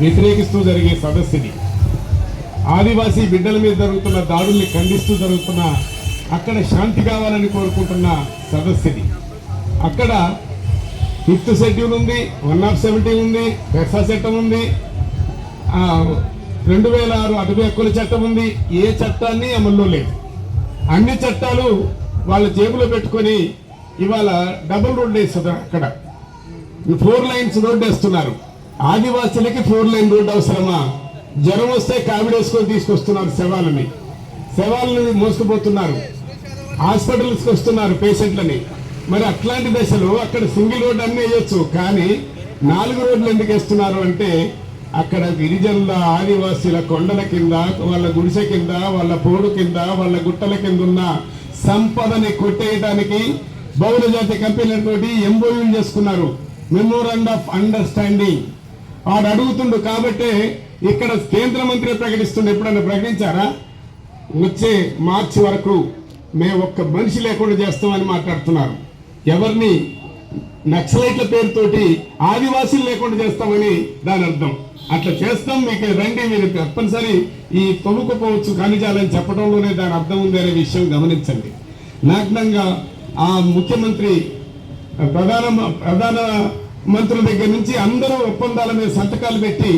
వ్యతిరేకిస్తూ జరిగే సదస్సుని ఆదివాసీ బిడ్డల మీద జరుగుతున్న దాడుల్ని ఖండిస్తూ జరుగుతున్న అక్కడ శాంతి కావాలని కోరుకుంటున్న సదస్సుని. అక్కడ ఫిఫ్త్ షెడ్యూల్ ఉంది వన్ ఆఫ్ సెవెంటీ ఉంది పెర్సా చట్టం ఉంది రెండు వేల ఆరు అటవీ హక్కుల చట్టం ఉంది ఏ చట్టాన్ని అమల్లో లేదు. అన్ని చట్టాలు వాళ్ళ జేబులో పెట్టుకొని ఇవాళ డబుల్ రోడ్ వేస్తుంది అక్కడ. ఫోర్ లైన్స్ రోడ్ వేస్తున్నారు. ఆదివాసులకి ఫోర్ లైన్ రోడ్ అవసరమా? జ్వరం వస్తే కావిడేసుకొని తీసుకొస్తున్నారు శవాలని. శవాలని మోసుకుపోతున్నారు. హాస్పిటల్స్కి వస్తున్నారు పేషెంట్లని. మరి అట్లాంటి దశలో అక్కడ సింగిల్ రోడ్ అన్నీ వేయొచ్చు కానీ నాలుగు రోడ్లు ఎందుకు వేస్తున్నారు అంటే అక్కడ గిరిజనుల ఆదివాసీల కొండల కింద వాళ్ళ గుడిసె కింద వాళ్ళ పోడు కింద వాళ్ళ గుట్టల కింద ఉన్న సంపదని కొట్టేయడానికి బహుళ జాతి కంపెనీలతోటి ఎంబోయూలు చేసుకున్నారు. మెమోరాండ్ ఆఫ్ అండర్స్టాండింగ్ వాడు అడుగుతుండు కాబట్టే ఇక్కడ కేంద్ర మంత్రి ప్రకటిస్తుండే. ఎప్పుడన్నా ప్రకటించారా? వచ్చే మార్చి వరకు మేము ఒక్క మనిషి లేకుండా చేస్తామని మాట్లాడుతున్నారు. ఎవరిని? నక్సలైట్ల పేరుతోటి ఆదివాసీలు లేకుండా చేస్తామని దాని అర్థం. అట్లా చేస్తాం మీకు రండి మీరు తప్పనిసరి ఈ తొలుకుపోవచ్చు ఖనిజాలని చెప్పడంలోనే దాని అర్థం ఉంది అనే విషయం గమనించండి. నగ్నంగా ఆ ముఖ్యమంత్రి ప్రధాన ప్రధాన మంత్రుల దగ్గర నుంచి అందరూ ఒప్పందాల మీద సంతకాలు పెట్టి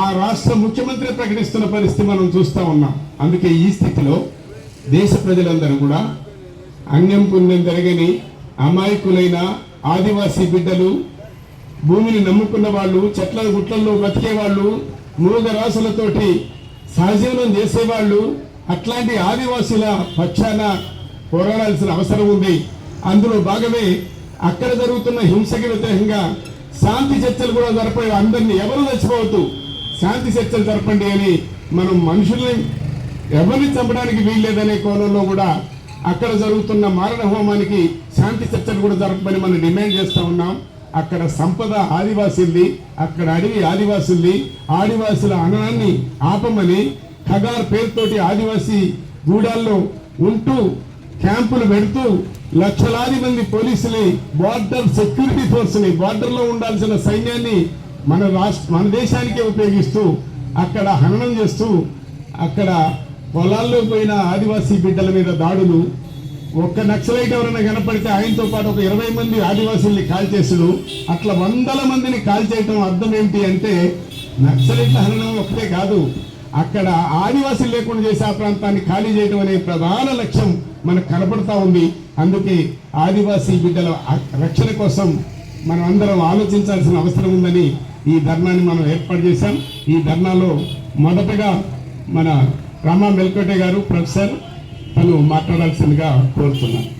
ఆ రాష్ట్ర ముఖ్యమంత్రి ప్రకటిస్తున్న పరిస్థితి మనం చూస్తా ఉన్నాం. అందుకే ఈ స్థితిలో దేశ ప్రజలందరూ కూడా అన్యం పుణ్యం జరగని అమాయకులైన ఆదివాసీ బిడ్డలు భూమిని నమ్ముకున్న వాళ్ళు చెట్ల గుట్లల్లో బతికే వాళ్ళు సహజీవనం చేసేవాళ్ళు అట్లాంటి ఆదివాసుల పక్షాన పోరాడాల్సిన అవసరం ఉంది. అందులో భాగమే అక్కడ జరుగుతున్న హింసకి వ్యతిరేకంగా శాంతి చర్చలు కూడా జరపండి అందరినీ ఎవరు చచ్చిపోవద్దు. శాంతి చర్చలు జరపండి అని మనం మనుషుల్ని ఎవరిని చంపడానికి వీల్లేదనే కోణంలో కూడా అక్కడ జరుగుతున్న మారణ హోమానికి శాంతి చర్చలు కూడా జరపమని మనం డిమాండ్ చేస్తూ ఉన్నాం. అక్కడ సంపద ఆదివాసుల్ది అక్కడ అడవి ఆదివాసుల్ది ఆదివాసుల అననాన్ని ఆపమని ఖగార్ పేరుతోటి ఆదివాసీ గూడాల్లో ఉంటూ క్యాంపులు పెడుతూ లక్షలాది మంది పోలీసుని బార్డర్ సెక్యూరిటీ ఫోర్స్ని బార్డర్లో ఉండాల్సిన సైన్యాన్ని మన రాష్ట్ర మన దేశానికే ఉపయోగిస్తూ అక్కడ హననం చేస్తూ అక్కడ పొలాల్లో పోయిన ఆదివాసీ బిడ్డల మీద దాడులు ఒక్క నక్సలైట్ ఎవరైనా కనపడితే ఆయనతో పాటు ఒక ఇరవై మంది ఆదివాసీల్ని కాల్చేసుడు. అట్లా వందల మందిని కాల్చేయటం అర్థం ఏంటి అంటే నక్సలైట్ల హననం ఒకటే కాదు. అక్కడ ఆదివాసీలు లేకుండా చేసే ఆ ప్రాంతాన్ని ఖాళీ చేయడం అనే ప్రధాన లక్ష్యం మనకు కనపడతా ఉంది. అందుకే ఆదివాసీ బిడ్డల రక్షణ కోసం మనం అందరం ఆలోచించాల్సిన అవసరం ఉందని ఈ ధర్నాన్ని మనం ఏర్పాటు చేశాం. ఈ ధర్నాలో మొదటగా మన రామా మెల్కోటే గారు ప్రొఫెసర్ తను మాట్లాడాల్సిందిగా కోరుతున్నాను.